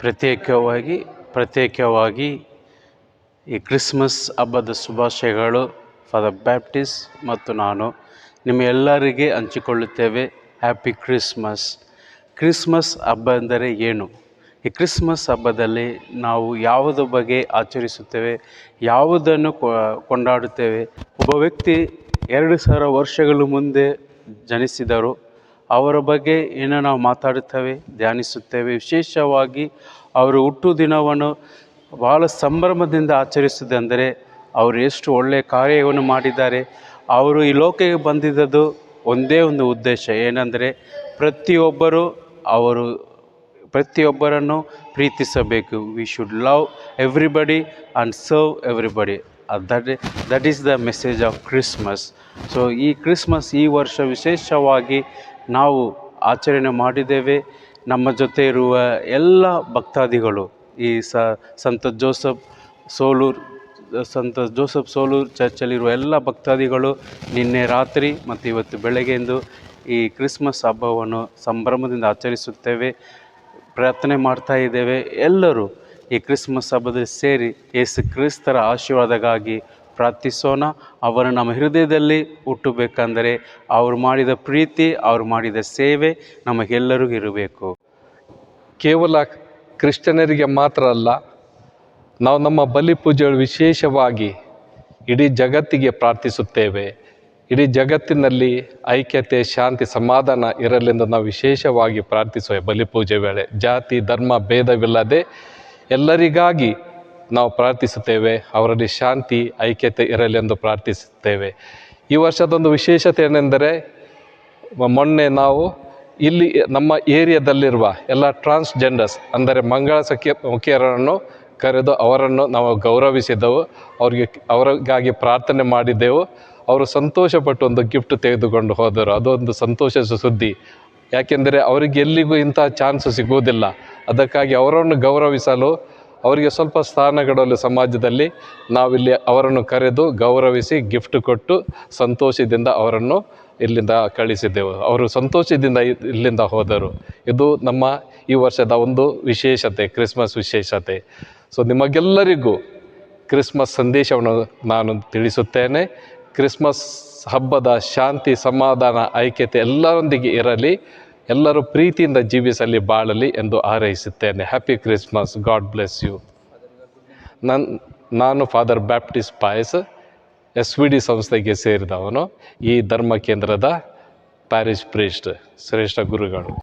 ಪ್ರತ್ಯೇಕವಾಗಿ ಪ್ರತ್ಯೇಕವಾಗಿ ಈ ಕ್ರಿಸ್ಮಸ್ ಹಬ್ಬದ ಶುಭಾಶಯಗಳು. ಫಾದರ್ ಬ್ಯಾಪ್ಟಿಸ್ ಮತ್ತು ನಾನು ನಿಮ್ಮ ಎಲ್ಲರಿಗೆ ಹಂಚಿಕೊಳ್ಳುತ್ತೇವೆ. ಹ್ಯಾಪಿ ಕ್ರಿಸ್ಮಸ್ ಕ್ರಿಸ್ಮಸ್ ಹಬ್ಬ ಎಂದರೆ ಏನು? ಈ ಕ್ರಿಸ್ಮಸ್ ಹಬ್ಬದಲ್ಲಿ ನಾವು ಯಾವುದ ಬಗ್ಗೆ ಆಚರಿಸುತ್ತೇವೆ? ಯಾವುದನ್ನು ಕೊಂಡಾಡುತ್ತೇವೆ? ಒಬ್ಬ ವ್ಯಕ್ತಿ ಎರಡು ಸಾವಿರ ವರ್ಷಗಳ ಮುಂದೆ ಜನಿಸಿದರು. ಅವರ ಬಗ್ಗೆ ಏನು ನಾವು ಮಾತಾಡುತ್ತೇವೆ, ಧ್ಯಾನಿಸುತ್ತೇವೆ. ವಿಶೇಷವಾಗಿ ಅವರು ಹುಟ್ಟು ದಿನವನ್ನು ಭಾಳ ಸಂಭ್ರಮದಿಂದ ಆಚರಿಸುವುದೆಂದರೆ ಅವರು ಎಷ್ಟು ಒಳ್ಳೆಯ ಕಾರ್ಯವನ್ನು ಮಾಡಿದ್ದಾರೆ. ಅವರು ಈ ಲೋಕಕ್ಕೆ ಬಂದಿದ್ದದ್ದು ಒಂದೇ ಒಂದು ಉದ್ದೇಶ, ಏನಂದರೆ ಪ್ರತಿಯೊಬ್ಬರು ಅವರು ಪ್ರತಿಯೊಬ್ಬರನ್ನು ಪ್ರೀತಿಸಬೇಕು. We should love everybody and serve everybody that that is the message of Christmas so ಈ ಕ್ರಿಸ್ಮಸ್ ಈ ವರ್ಷ ವಿಶೇಷವಾಗಿ ನಾವು ಆಚರಣೆ ಮಾಡಿದ್ದೇವೆ. ನಮ್ಮ ಜೊತೆ ಇರುವ ಎಲ್ಲ ಭಕ್ತಾದಿಗಳು ಈ ಸಂತ ಜೋಸಫ್ ಸೋಲೂರ್, ಸಂತ ಜೋಸಫ್ ಸೋಲೂರ್ ಚರ್ಚಲ್ಲಿರುವ ಎಲ್ಲ ಭಕ್ತಾದಿಗಳು ನಿನ್ನೆ ರಾತ್ರಿ ಮತ್ತು ಇವತ್ತು ಬೆಳಗ್ಗೆಂದು ಈ ಕ್ರಿಸ್ಮಸ್ ಹಬ್ಬವನ್ನು ಸಂಭ್ರಮದಿಂದ ಆಚರಿಸುತ್ತೇವೆ. ಪ್ರಾರ್ಥನೆ ಮಾಡ್ತಾ ಇದ್ದೇವೆ. ಎಲ್ಲರೂ ಈ ಕ್ರಿಸ್ಮಸ್ ಹಬ್ಬದಲ್ಲಿ ಸೇರಿ ಯೇಸು ಕ್ರಿಸ್ತರ ಆಶೀರ್ವಾದಕ್ಕಾಗಿ ಪ್ರಾರ್ಥಿಸೋಣ. ಅವರು ನಮ್ಮ ಹೃದಯದಲ್ಲಿ ಹುಟ್ಟಬೇಕೆಂದರೆ ಅವರು ಮಾಡಿದ ಪ್ರೀತಿ, ಅವರು ಮಾಡಿದ ಸೇವೆ ನಮಗೆಲ್ಲರಿಗೂ ಇರಬೇಕು. ಕೇವಲ ಕ್ರಿಶ್ಚಿಯನರಿಗೆ ಮಾತ್ರ ಅಲ್ಲ, ನಾವು ನಮ್ಮ ಬಲಿ ಪೂಜೆಗಳು ವಿಶೇಷವಾಗಿ ಇಡೀ ಜಗತ್ತಿಗೆ ಪ್ರಾರ್ಥಿಸುತ್ತೇವೆ. ಇಡೀ ಜಗತ್ತಿನಲ್ಲಿ ಐಕ್ಯತೆ, ಶಾಂತಿ, ಸಮಾಧಾನ ಇರಲೆಂದು ನಾವು ವಿಶೇಷವಾಗಿ ಪ್ರಾರ್ಥಿಸುವ ಬಲಿಪೂಜೆ ವೇಳೆ. ಜಾತಿ, ಧರ್ಮ, ಭೇದವಿಲ್ಲದೆ ಎಲ್ಲರಿಗಾಗಿ ನಾವು ಪ್ರಾರ್ಥಿಸುತ್ತೇವೆ, ಅವರಲ್ಲಿ ಶಾಂತಿ, ಐಕ್ಯತೆ ಇರಲಿ ಎಂದು ಪ್ರಾರ್ಥಿಸುತ್ತೇವೆ. ಈ ವರ್ಷದೊಂದು ವಿಶೇಷತೆ ಏನೆಂದರೆ, ಮೊನ್ನೆ ನಾವು ಇಲ್ಲಿ ನಮ್ಮ ಏರಿಯಾದಲ್ಲಿರುವ ಎಲ್ಲ ಟ್ರಾನ್ಸ್ಜೆಂಡರ್ಸ್, ಅಂದರೆ ಮಂಗಳ ಸಖ್ಯ ಮುಖಿಯರನ್ನು ಕರೆದು ಅವರನ್ನು ನಾವು ಗೌರವಿಸಿದ್ದೆವು ಅವರಿಗೆ ಅವರಿಗಾಗಿ ಪ್ರಾರ್ಥನೆ ಮಾಡಿದ್ದೆವು ಅವರು ಸಂತೋಷಪಟ್ಟು ಒಂದು ಗಿಫ್ಟ್ ತೆಗೆದುಕೊಂಡು ಹೋದರು. ಅದೊಂದು ಸಂತೋಷದ ಸುದ್ದಿ. ಯಾಕೆಂದರೆ, ಅವರಿಗೆ ಎಲ್ಲಿಗೂ ಇಂಥ ಚಾನ್ಸ್ ಸಿಗುವುದಿಲ್ಲ. ಅದಕ್ಕಾಗಿ ಅವರನ್ನು ಗೌರವಿಸಲು ಅವರಿಗೆ ಸ್ವಲ್ಪ ಸ್ಥಾನಗಳಲ್ಲಿ ಸಮಾಜದಲ್ಲಿ ನಾವಿಲ್ಲಿ ಅವರನ್ನು ಕರೆದು ಗೌರವಿಸಿ ಗಿಫ್ಟ್ ಕೊಟ್ಟು ಸಂತೋಷದಿಂದ ಅವರನ್ನು ಇಲ್ಲಿಂದ ಕಳಿಸಿದ್ದೆವು. ಅವರು ಸಂತೋಷದಿಂದ ಇಲ್ಲಿಂದ ಹೋದರು. ಇದು ನಮ್ಮ ಈ ವರ್ಷದ ಒಂದು ವಿಶೇಷತೆ, ಕ್ರಿಸ್ಮಸ್ ವಿಶೇಷತೆ. ಸೊ ನಿಮಗೆಲ್ಲರಿಗೂ ಕ್ರಿಸ್ಮಸ್ ಸಂದೇಶವನ್ನು ನಾನು ತಿಳಿಸುತ್ತೇನೆ. ಕ್ರಿಸ್ಮಸ್ ಹಬ್ಬದ ಶಾಂತಿ, ಸಮಾಧಾನ, ಐಕ್ಯತೆ ಎಲ್ಲರೊಂದಿಗೆ ಇರಲಿ. ಎಲ್ಲರೂ ಪ್ರೀತಿಯಿಂದ ಜೀವಿಸಲಿ, ಬಾಳಲಿ ಎಂದು ಹಾರೈಸುತ್ತೇನೆ. Happy Christmas God bless you ನನ್ನ ನಾನು father Baptist Pais S V D ಸಂಸ್ಥೆಗೆ ಸೇರಿದವನು. ಈ ಧರ್ಮ ಕೇಂದ್ರದ ಪ್ಯಾರಿಸ್ ಪ್ರೀಸ್ಟ್ ಶ್ರೇಷ್ಠ ಗುರುಗಳು.